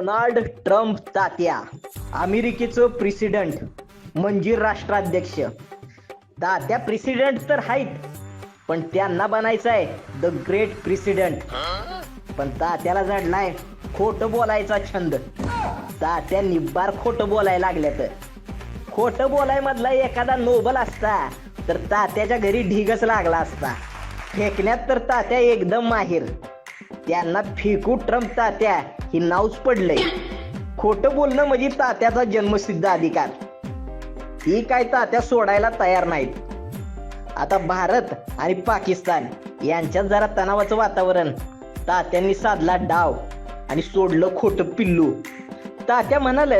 Donald Trump तात्या अमेरिकेचं president म्हणजे राष्ट्राध्यक्ष. तात्या प्रेसिडेंट तर आहेत पण त्यांना बनायचं आहे द ग्रेट प्रेसिडेंट. पण तात्याला जडलाय खोटं बोलायचा छंद. तात्या निब्बार खोट बोलायला लागल्यात. खोटं बोलाय मधला एखादा नोबल असता तर तात्याच्या घरी ढिगच लागला असता. फेकण्यात तर तात्या एकदम माहीर. त्यांना फेकू ट्रम्प तात्या ही नावच पडलंय. खोटं बोलणं म्हणजे तात्याचा जन्मसिद्ध अधिकार. ही काय तात्या सोडायला तयार नाहीत. आता भारत आणि पाकिस्तान यांच्यात जरा तणावाचं वातावरण. तात्यांनी साधला डाव आणि सोडलं खोटं पिल्लू. तात्या म्हणाल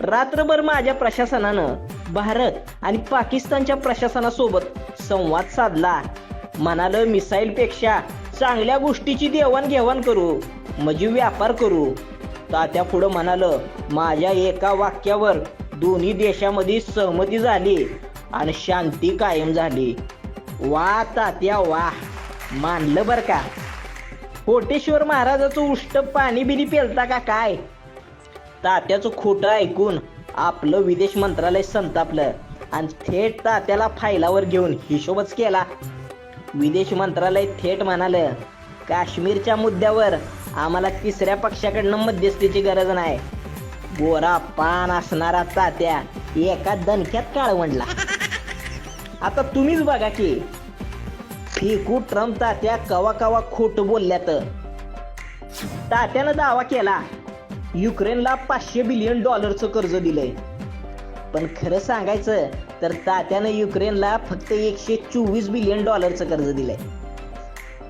रात्रभर माझ्या प्रशासनानं भारत आणि पाकिस्तानच्या प्रशासनासोबत संवाद साधला. म्हणाल मिसाईल पेक्षा चांगल्या गोष्टीची देवाणघेवाण करू म्हणजे व्यापार करू. तात्या पुढं म्हणाल माझ्या एका वाक्यावर दोन्ही देशामध्ये सहमती झाली आणि शांती कायम झाली. वा तात्या वा. मानलं बर का? कोटेश्वर महाराजाचं उष्ट पाणी बिनी पेलता का काय? तात्याचं खोटं ऐकून आपलं विदेश मंत्रालय संतापलं आणि थेट तात्याला फायलावर घेऊन हिशोबच केला. विदेश मंत्रालय थेट म्हणालं काश्मीरच्या मुद्द्यावर आम्हाला तिसऱ्या पक्षाकडनं मध्यस्थीची गरज नाही. गोरा पान असणारा तात्या एका दणक्यात काळवंडला आता तुम्हीच बघा की फिकू ट्रम्प तात्या कवा कवा खोट बोलल्यात. तात्यानं दावा केला युक्रेनला पाचशे बिलियन डॉलरचं कर्ज दिलंय. पण खरं सांगायचं तर तात्यानं युक्रेनला फक्त एकशे चोवीस बिलियन डॉलरचं कर्ज दिलंय.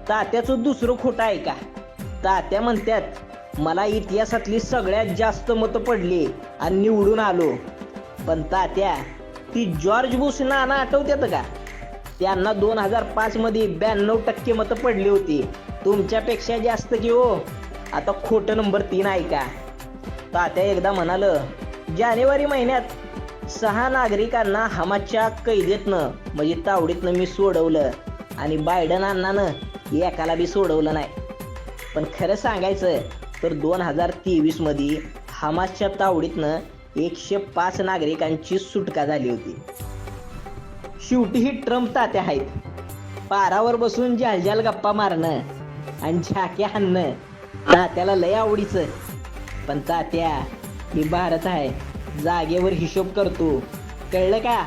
तात्याचं दुसरं खोटं आहे का? तात्या म्हणतात मला इतिहासातली सगळ्यात जास्त मतं पडली आणि निवडून आलो. पण तात्या ती जॉर्ज बुश नाना आठवत्यात का? त्यांना दोन हजार पाच मध्ये ब्याण्णव टक्के मतं पडली होती. तुमच्यापेक्षा जास्त की हो? आता खोटं नंबर तीन आहे का? तात्या एकदा म्हणाल जानेवारी महिन्यात सहा नागरिकांना हमाच्या कैदेतनं म्हणजे तावडीतनं मी सोडवलं आणि बायडन अण्णानं एकाला बी सोडवलं नाही. पण खरं सांगायचं तर दोन हजार तेवीसमध्ये हमासच्या तावडीतनं एकशे पाच नागरिकांची सुटका झाली होती. शेवटी ही ट्रम्प तात्या आहेत. पारावर बसून जालजाल गप्पा मारणं आणि झाक्या आणणं तात्याला लय आवडीचं. पण तात्या मी भारत आहे. जागेवर हिशोब करतो. कळलं का?